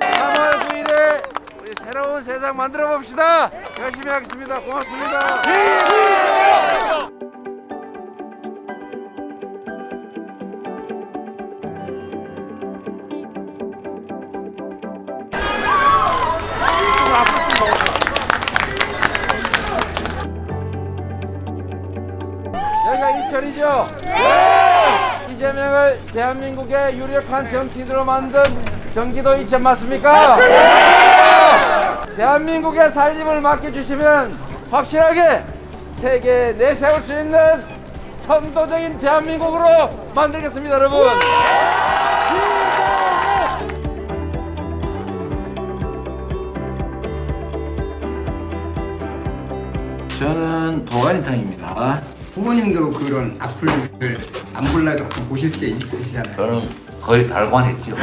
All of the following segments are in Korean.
삼월 9일에 우리 새로운 세상 만들어 봅시다. 열심히 하겠습니다. 고맙습니다. 이철이죠? 네! 이재명을 대한민국의 유력한 정치인으로 만든 경기도 이천 맞습니까? 맞습니다! 대한민국의 살림을 맡겨주시면 확실하게 세계에 내세울 수 있는 선도적인 대한민국으로 만들겠습니다, 여러분. 저는 도가니탕입니다. 부모님도 그런 악플을 안 볼라도 가끔 보실 때 있으시잖아요. 저는 거의 달관했죠.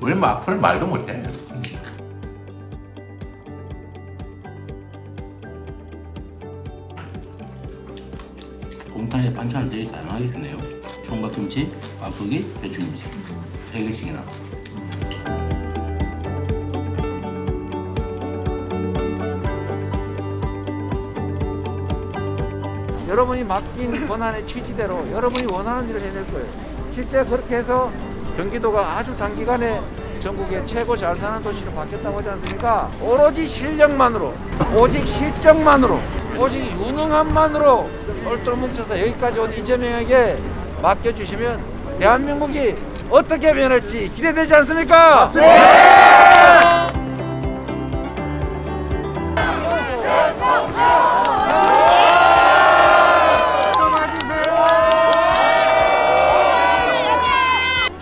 우리 뭐 앞을 말도 못해. 곰탕에 되게 다양하게 주네요. 총각김치, 깐풍기, 배추김치 세 개씩이나. 여러분이 맡긴 권한의 취지대로 여러분이 원하는 일을 해낼 거예요. 실제 그렇게 해서 경기도가 아주 단기간에 전국의 최고 잘 사는 도시로 바뀌었다고 하지 않습니까? 오로지 실력만으로, 오직 실적만으로, 오직 유능함만으로 똘똘 뭉쳐서 여기까지 온 이재명에게 맡겨주시면 대한민국이 어떻게 변할지 기대되지 않습니까?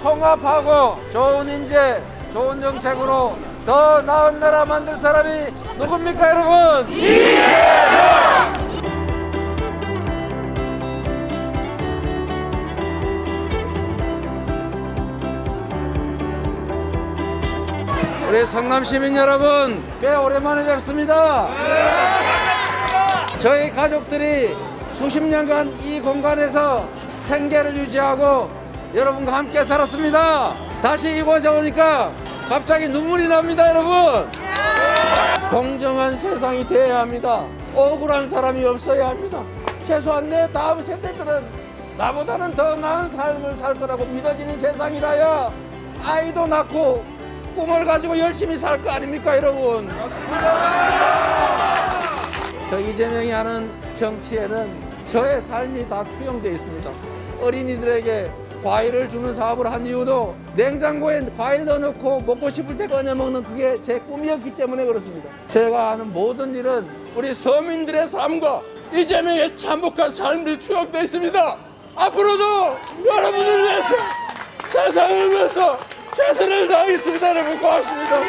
통합하고 좋은 인재, 좋은 정책으로 더 나은 나라 만들 사람이 누굽니까, 여러분? 우리 성남 시민 여러분, 꽤 오랜만에 뵙습니다. 저희 가족들이 수십 년간 이 공간에서 생계를 유지하고 여러분과 함께 살았습니다. 다시 이곳에 오니까 갑자기 눈물이 납니다, 여러분. 공정한 세상이 되어야 합니다. 억울한 사람이 없어야 합니다. 최소한 내 다음 세대들은 나보다는 더 나은 삶을 살 거라고 믿어지는 세상이라야 아이도 낳고 꿈을 가지고 열심히 살 거 아닙니까, 여러분? 저 이재명이 하는 정치에는 저의 삶이 다 투영되어 있습니다. 어린이들에게 과일을 주는 사업을 한 이유도 냉장고에 과일 넣어놓고 먹고 싶을 때 꺼내 먹는 그게 제 꿈이었기 때문에 그렇습니다. 제가 하는 모든 일은 우리 서민들의 삶과 이재명의 참혹한 삶이 투영되어 있습니다. 앞으로도 여러분을 위해서 세상을 위해서 최선을 다하겠습니다. 여러분 고맙습니다.